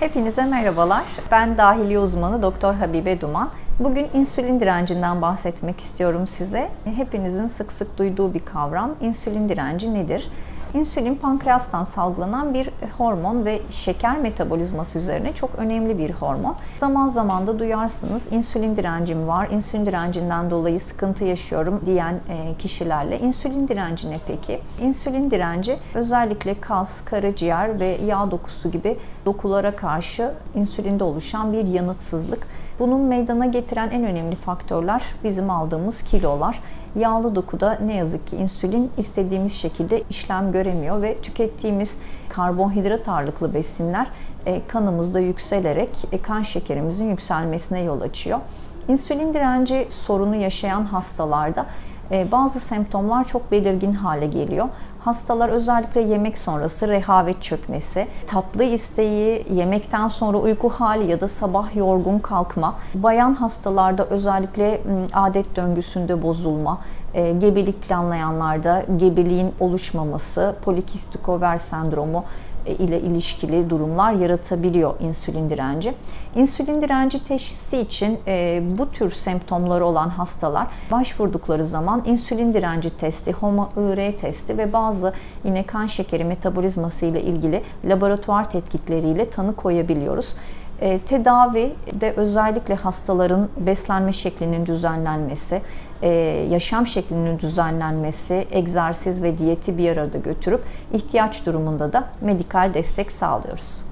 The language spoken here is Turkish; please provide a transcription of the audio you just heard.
Hepinize merhabalar. Ben dahiliye uzmanı Doktor Habibe Duman. Bugün insülin direncinden bahsetmek istiyorum size. Hepinizin sık sık duyduğu bir kavram. İnsülin direnci nedir? İnsülin pankreastan salgılanan bir hormon ve şeker metabolizması üzerine çok önemli bir hormon. Zaman zaman da duyarsınız insülin direncim var, insülin direncinden dolayı sıkıntı yaşıyorum diyen e, kişilerle. İnsülin direnci ne peki? İnsülin direnci özellikle kas, karaciğer ve yağ dokusu gibi dokulara karşı insülinde oluşan bir yanıtsızlık. Bunun meydana getiren en önemli faktörler bizim aldığımız kilolar. Yağlı dokuda ne yazık ki insülin istediğimiz şekilde işlem göremiyor ve tükettiğimiz karbonhidrat ağırlıklı besinler e, kanımızda yükselerek e, kan şekerimizin yükselmesine yol açıyor. İnsülin direnci sorunu yaşayan hastalarda bazı semptomlar çok belirgin hale geliyor. Hastalar özellikle yemek sonrası rehavet çökmesi, tatlı isteği, yemekten sonra uyku hali ya da sabah yorgun kalkma, bayan hastalarda özellikle adet döngüsünde bozulma, e, gebelik planlayanlarda gebeliğin oluşmaması, polikistik over sendromu, ile ilişkili durumlar yaratabiliyor insülin direnci. İnsülin direnci teşhisi için e, bu tür semptomları olan hastalar başvurdukları zaman insülin direnci testi, HOMA-IR testi ve bazı yine kan şekeri metabolizması ile ilgili laboratuvar tetkikleriyle tanı koyabiliyoruz. E, tedavi de özellikle hastaların beslenme şeklinin düzenlenmesi, e, yaşam şeklinin düzenlenmesi, egzersiz ve diyeti bir arada götürüp ihtiyaç durumunda da medikal destek sağlıyoruz.